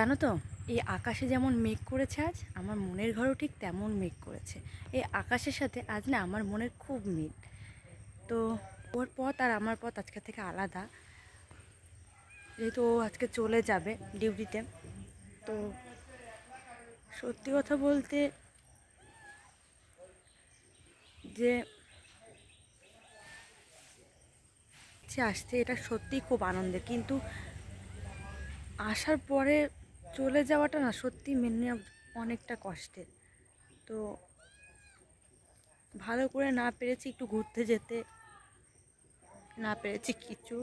জানো তো, এই আকাশে যেমন মেঘ করেছে আজ, আমার মনের ঘরও ঠিক তেমন মেঘ করেছে। এই আকাশের সাথে আজ না আমার মনের খুব মিল। তো ওর পথ আর আমার পথ আজকে থেকে আলাদা। যেহেতু ও আজকে চলে যাবে ডিউটিতে, তো সত্যি কথা বলতে যে আসছে এটা সত্যিই খুব আনন্দের। কিন্তু আসার পরে চলে যাওয়াটা না সত্যি মেনে অনেকটা কষ্টের। তো ভালো করে না পেরেছি একটু ঘুরতে যেতে, না পেরেছি কিছু।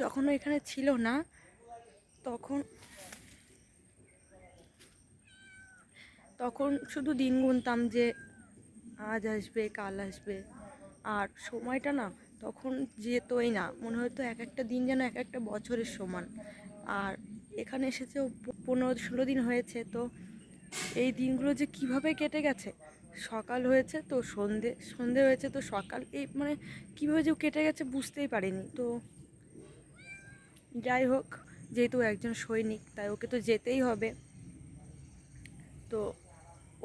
যখন এখানে ছিল না, তখন তখন শুধু দিন গুনতাম যে আজ আসবে, কাল আসবে। আর সময়টা না তখন যেতই না, মনে হতো এক একটা দিন যেন এক একটা বছরের সমান। আর এখানে এসেছেও পনেরো ষোলো দিন হয়েছে, তো এই দিনগুলো যে কীভাবে কেটে গেছে? সকাল হয়েছে তো সন্ধে সন্ধে হয়েছে তো সকাল, এই মানে কীভাবে যে কেটে গেছে বুঝতেই পারিনি। তো যাই হোক, যেহেতু একজন সৈনিক, তাই ওকে তো যেতেই হবে। তো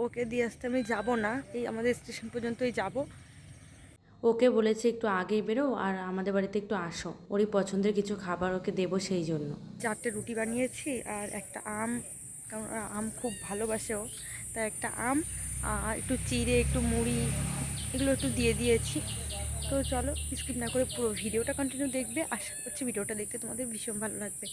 ওকে দিয়ে আসতে আমি যাব না, এই আমাদের স্টেশন পর্যন্তই যাব। ওকে বলেছে, একটু আগেই বেরো আর আমাদের বাড়িতে একটু আসো। ওরই পছন্দের কিছু খাবার ওকে দেবো সেই জন্য। চারটে রুটি বানিয়েছি আর একটা আম, কারণ আম খুব ভালোবাসে ও। তাই একটা আম আর একটু চিড়ে, একটু মুড়ি, এগুলো একটু দিয়ে দিয়েছি। তো চলো স্কিপ না করে পুরো ভিডিওটা কন্টিনিউ দেখবে। আশা করছি ভিডিওটা দেখতে তোমাদের ভীষণ ভালো লাগবে।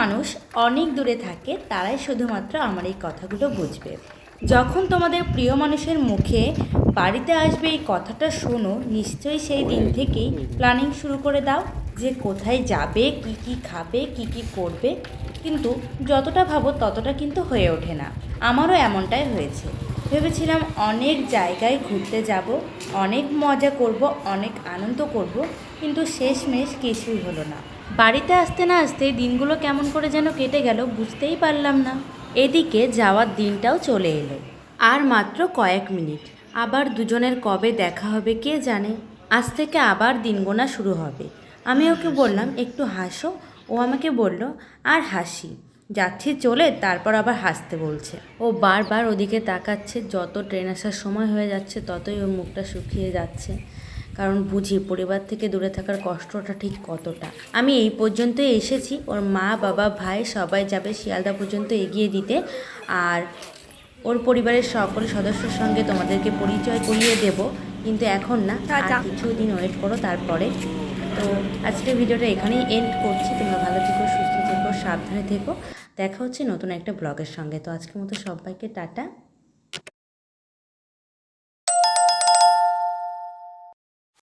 মানুষ অনেক দূরে থাকে, তারাই শুধুমাত্র আমার এই কথাগুলো বুঝবে। যখন তোমাদের প্রিয় মানুষের মুখে বাড়িতে আসবে এই কথাটা শোনো, নিশ্চয়ই সেই দিন থেকেই প্ল্যানিং শুরু করে দাও যে কোথায় যাবে, কি কি খাবে, কি কি করবে। কিন্তু যতটা ভাবো ততটা কিন্তু হয়ে ওঠে না। আমারও এমনটাই হয়েছে। ভেবেছিলাম অনেক জায়গায় ঘুরতে যাব, অনেক মজা করব, অনেক আনন্দ করব, কিন্তু শেষমেশ কিছুই হলো না। বাড়িতে আসতে না আসতে দিনগুলো কেমন করে যেন কেটে গেল বুঝতেই পারলাম না। এদিকে যাওয়ার দিনটাও চলে এলো। আর মাত্র কয়েক মিনিট। আবার দুজনের কবে দেখা হবে কে জানে? আজ থেকে আবার দিন গোনা শুরু হবে। আমি ওকে বললাম, একটু হাসো। ও আমাকে বলল, আর হাসি। যাচ্ছি চলে, তারপর আবার হাসতে বলছে। ও বারবার ওদিকে তাকাচ্ছে, যত ট্রেন আসার সময় হয়ে যাচ্ছে, ততই ওর মুখটা শুকিয়ে যাচ্ছে। কারণ বুঝি পরিবার থেকে দূরে থাকার কষ্টটা ঠিক কতটা। আমি এই পর্যন্তই এসেছি। ওর মা বাবা ভাই সবাই যাবে শিয়ালদা পর্যন্ত এগিয়ে দিতে। আর ওর পরিবারের সকল সদস্যর সঙ্গে তোমাদেরকে পরিচয় করিয়ে দেব। কিন্তু এখন না আর টাটা। কিছুদিন ওয়েট করো তারপরে। তো আজকের ভিডিওটা এখানেই এন্ড করছি। তোমরা ভালো থেকো সুস্থ থেকো সাবধানে থেকো। দেখা হচ্ছে নতুন একটা ব্লগের সঙ্গে। তো আজকের মতো সবাইকে টাটা।